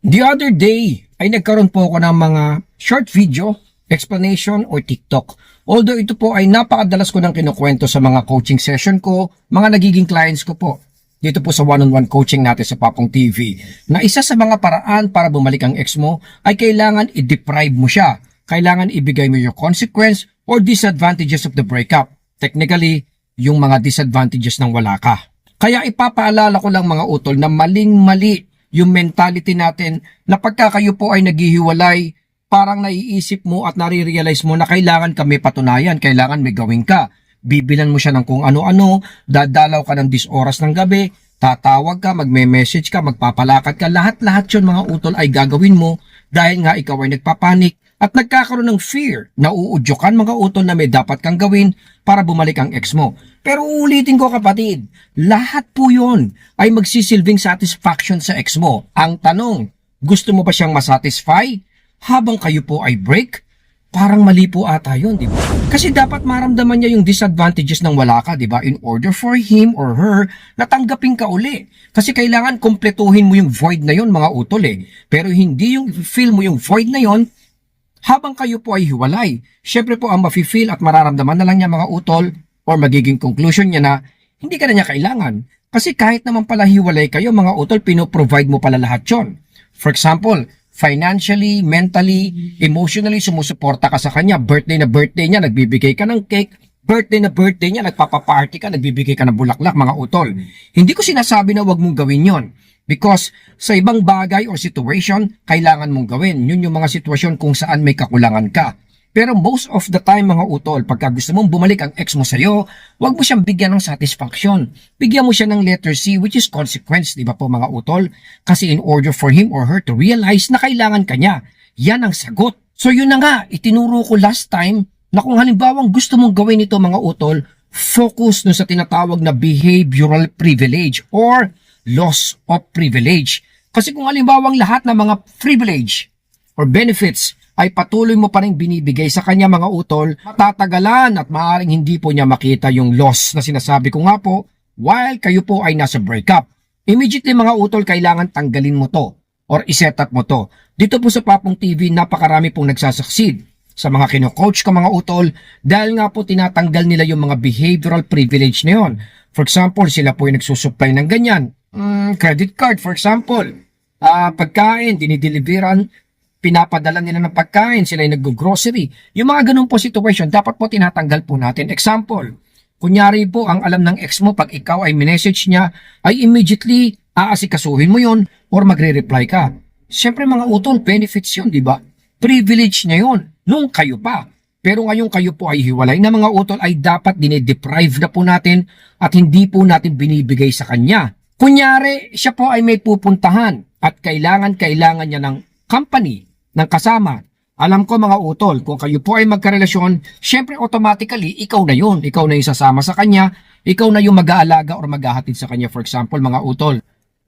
The other day ay nagkaroon po ako ng mga short video, explanation or TikTok. Although ito po ay napakadalas ko nang kinukwento sa mga coaching session ko, mga nagiging clients ko po. Dito po sa one-on-one coaching natin sa Papong TV, na isa sa mga paraan para bumalik ang ex mo ay kailangan i-deprive mo siya. Kailangan ibigay mo yung consequence or disadvantages of the breakup. Technically, yung mga disadvantages ng wala ka. Kaya ipapaalala ko lang mga utol na maling-mali yung mentality natin na pagka kayo po ay naghihiwalay, parang naiisip mo at nare-realize mo na kailangan kami patunayan, kailangan may gawin ka. Bibilan mo siya ng kung ano-ano, dadalaw ka ng 10 oras ng gabi, tatawag ka, magme-message ka, magpapalakad ka, lahat-lahat yun mga utol ay gagawin mo dahil nga ikaw ay nagpapanik at nagkakaroon ng fear na uudyokan mga utol na may dapat kang gawin para bumalik ang ex mo. Pero uulitin ko kapatid, lahat po yun ay magsisilbing satisfaction sa ex mo. Ang tanong, gusto mo ba siyang masatisfy habang kayo po ay break? Parang mali po ata yun, di ba? Kasi dapat maramdaman niya yung disadvantages ng wala ka, di ba? In order for him or her na tanggapin ka uli. Kasi kailangan kompletuhin mo yung void na yun, mga utol eh. Pero hindi yung feel mo yung void na yun habang kayo po ay hiwalay. Siyempre po ang mafe-feel at mararamdaman na lang niya mga utol or magiging conclusion niya na hindi ka na niya kailangan. Kasi kahit naman pala hiwalay kayo mga utol, pinoprovide mo pala lahat yon. For example, financially, mentally, emotionally, sumusuporta ka sa kanya. Birthday na birthday niya, nagbibigay ka ng cake. Birthday na birthday niya, nagpapaparty ka, nagbibigay ka ng bulaklak, mga utol. Hindi ko sinasabi na wag mong gawin yon. Because sa ibang bagay or situation, kailangan mong gawin. Yun yung mga sitwasyon kung saan may kakulangan ka. Pero most of the time mga utol, pagka gusto mong bumalik ang ex mo sa'yo, wag mo siyang bigyan ng satisfaction. Bigyan mo siya ng letter C which is consequence, di ba po mga utol? Kasi in order for him or her to realize na kailangan ka niya, yan ang sagot. So yun na nga, itinuro ko last time na kung halimbawang gusto mong gawin ito mga utol, focus no sa tinatawag na behavioral privilege or loss of privilege. Kasi kung halimbawang lahat ng mga privilege or benefits ay patuloy mo pa rin binibigay sa kanya mga utol, matatagalan at maaaring hindi po niya makita yung loss na sinasabi ko nga po while kayo po ay nasa breakup. Immediately mga utol, kailangan tanggalin mo to or iset up mo to. Dito po sa Papong TV, napakarami pong nagsasucceed sa mga kino-coach ko mga utol dahil nga po tinatanggal nila yung mga behavioral privilege na yun. For example, sila po yung nagsusupply ng ganyan. Mm, credit card, for example. Ah, pagkain, dinideliveran, pinapadala nila ng pagkain, sila yung nag-grocery. Yung mga ganun po situation, dapat po tinatanggal po natin. Example, kunyari po, ang alam ng ex mo, pag ikaw ay minessage niya, ay immediately aasikasuhin mo yon or magre-reply ka. Siyempre mga utol, benefits yun, di ba? Privilege niya yun, nung kayo pa. Pero ngayon kayo po ay hiwalay na mga utol ay dapat dinedeprive na po natin at hindi po natin binibigay sa kanya. Kunyari, siya po ay may pupuntahan at kailangan-kailangan niya ng company, ng kasama. Alam ko mga utol, kung kayo po ay magkarelasyon, syempre automatically, ikaw na yun. Ikaw na yung sasama sa kanya, ikaw na yung mag-aalaga or maghahatid sa kanya, for example, mga utol.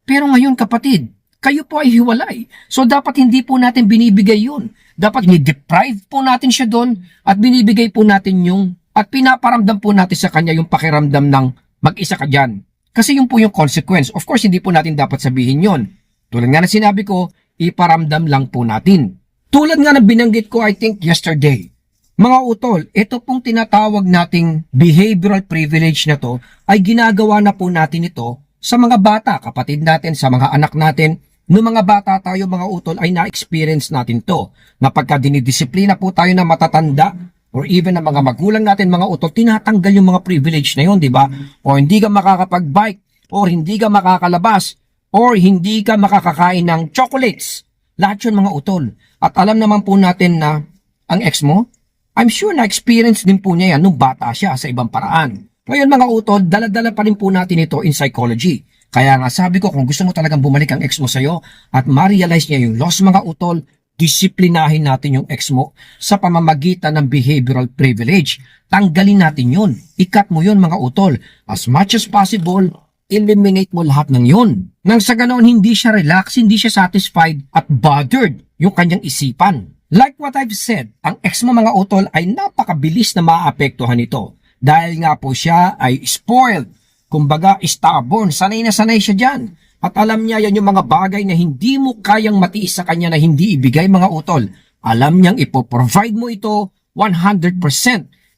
Pero ngayon kapatid, kayo po ay hiwalay. So dapat hindi po natin binibigay yun. Dapat ni-deprive po natin siya doon at binibigay po natin yung at pinaparamdam po natin sa kanya yung pakiramdam ng mag-isa ka dyan. Kasi yun po yung consequence. Of course, hindi po natin dapat sabihin yon. Tulad nga na sinabi ko, iparamdam lang po natin. Tulad nga na binanggit ko, I think, yesterday. Mga utol, ito pong tinatawag nating behavioral privilege na to ay ginagawa na po natin ito sa mga bata, kapatid natin, sa mga anak natin. Noong mga bata tayo, mga utol, ay na-experience natin to. Na pagka dinidisiplina po tayo na matatanda, or even ng mga magulang natin, mga utol, tinatanggal yung mga privilege na yun, di ba? O hindi ka makakapag-bike, or hindi ka makakalabas, or hindi ka makakakain ng chocolates. Lahat yun mga utol. At alam naman po natin na ang ex mo, I'm sure na-experience din po niya yan nung bata siya sa ibang paraan. Ngayon mga utol, daladala pa rin po natin ito in psychology. Kaya nga sabi ko kung gusto mo talagang bumalik ang ex mo sa'yo at ma-realize niya yung loss mga utol, disiplinahin natin yung ex mo sa pamamagitan ng behavioral privilege. Tanggalin natin yun. Ikat mo yun mga utol. As much as possible, eliminate mo lahat ng yun. Nang sa ganoon, hindi siya relax, hindi siya satisfied at bothered yung kanyang isipan. Like what I've said, ang ex mo mga utol ay napakabilis na maapektuhan nito. Dahil nga po siya ay spoiled. Kumbaga, stubborn. Sanay na sanay siya dyan. At alam niya yan yung mga bagay na hindi mo kayang matiis sa kanya na hindi ibigay mga utol. Alam niyang ipoprovide mo ito 100%.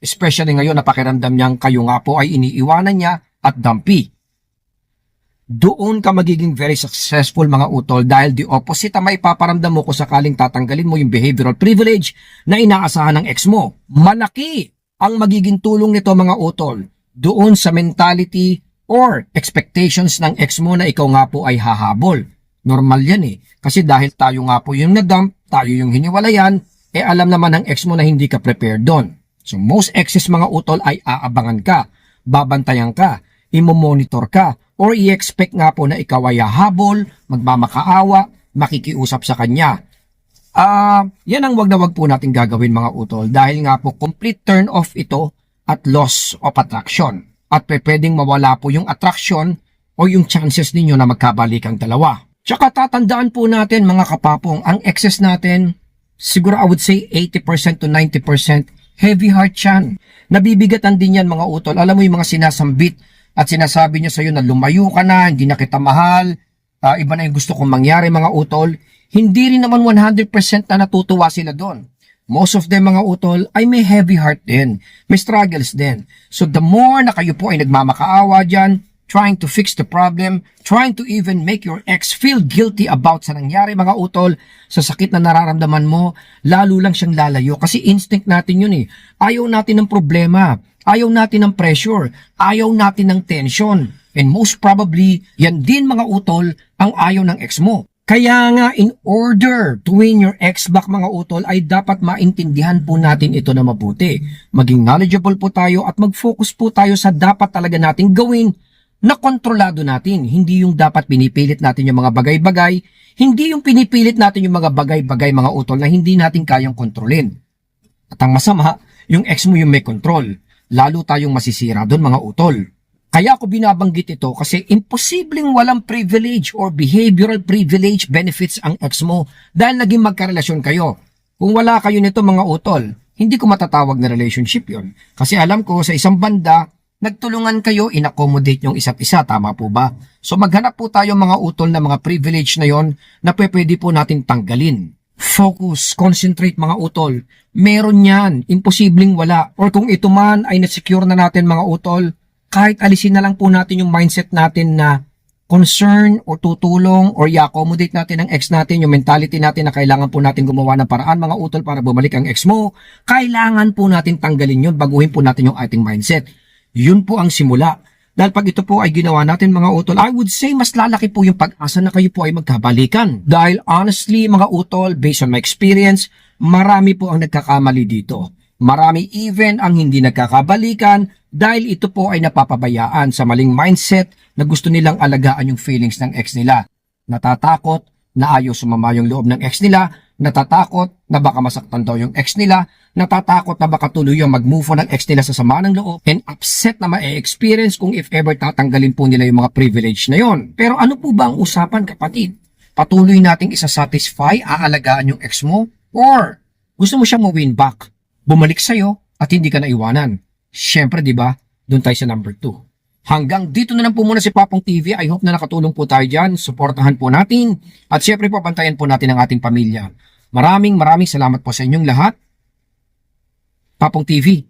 Especially ngayon na pakiramdam niyang kayo nga po ay iniiwanan niya at dampi. Doon ka magiging very successful mga utol dahil the opposite ang may paparamdam mo kung sakaling tatanggalin mo yung behavioral privilege na inaasahan ng ex mo. Malaki ang magiging tulong nito mga utol doon sa mentality or expectations ng ex mo na ikaw nga po ay hahabol. Normal yan eh. Kasi dahil tayo nga po yung nadump, tayo yung hiniwalayan, eh alam naman ng ex mo na hindi ka prepared doon. So most exes mga utol ay aabangan ka, babantayan ka, imomonitor ka, or i-expect nga po na ikaw ay hahabol, magmamakaawa, makikiusap sa kanya. Ah, yan ang wag na wag po natin gagawin mga utol dahil nga po complete turn off ito at loss of attraction. At pe- pwedeng mawala po yung attraction o yung chances ninyo na magkabalikan dalawa. Tsaka tatandaan po natin mga kapapong, ang excess natin, siguro I would say 80% to 90% heavy heart yan. Nabibigatan din yan mga utol. Alam mo yung mga sinasambit at sinasabi niya sa'yo na lumayo ka na, hindi na kita mahal, ah, iba na yung gusto kong mangyari mga utol. Hindi rin naman 100% na natutuwa sila doon. Most of them mga utol ay may heavy heart din. May struggles din. So the more na kayo po ay nagmamakaawa dyan, trying to fix the problem, trying to even make your ex feel guilty about sa nangyari mga utol, sa sakit na nararamdaman mo, lalo lang siyang lalayo. Kasi instinct natin yun eh. Ayaw natin ng problema. Ayaw natin ng pressure. Ayaw natin ng tension. And most probably, yan din mga utol ang ayaw ng ex mo. Kaya nga, in order to win your ex back mga utol, ay dapat maintindihan po natin ito na mabuti. Maging knowledgeable po tayo at mag-focus po tayo sa dapat talaga nating gawin na kontrolado natin. Hindi yung dapat pinipilit natin yung mga bagay-bagay, hindi yung pinipilit natin yung mga bagay-bagay mga utol na hindi natin kayang kontrolin. At ang masama, yung ex mo yung may control. Lalo tayong masisira doon mga utol. Kaya ako binabanggit ito kasi imposibleng walang privilege or behavioral privilege benefits ang ex mo dahil naging magkarelasyon kayo. Kung wala kayo nito mga utol, hindi ko matatawag na relationship yon. Kasi alam ko sa isang banda, nagtulungan kayo in-accommodate yung isa't isa, tama po ba? So maghanap po tayo mga utol na mga privilege na yon na pwede po natin tanggalin. Focus, concentrate mga utol. Meron yan, imposibleng wala. Or kung ito man ay na-secure na natin mga utol, kahit alisin na lang po natin yung mindset natin na concern o tutulong or i-accommodate natin ang ex natin, yung mentality natin na kailangan po natin gumawa ng paraan mga utol para bumalik ang ex mo, kailangan po natin tanggalin yun, baguhin po natin yung ating mindset. Yun po ang simula. Dahil pag ito po ay ginawa natin mga utol, I would say mas lalaki po yung pag-asa na kayo po ay magkabalikan. Dahil honestly mga utol, based on my experience, marami po ang nagkakamali dito. Marami even ang hindi nagkakabalikan dahil ito po ay napapabayaan sa maling mindset na gusto nilang alagaan yung feelings ng ex nila. Natatakot na ayaw sumama yung loob ng ex nila, natatakot na baka masaktan daw yung ex nila, natatakot na baka tuloy yung mag-move on ng ex nila sa sama ng loob, and upset na ma-experience kung if ever tatanggalin po nila yung mga privilege na yon. Pero ano po ba ang usapan kapatid? Patuloy nating isa-satisfy, aalagaan yung ex mo? Or gusto mo siyang ma-win back? Bumalik sa'yo at hindi ka naiwanan? Siyempre, di ba? Doon tayo sa number 2. Hanggang dito na lang po muna si Papong TV. I hope na nakatulong po tayo dyan. Suportahan po natin. At syempre po, bantayan po natin ang ating pamilya. Maraming maraming salamat po sa inyong lahat. Papong TV,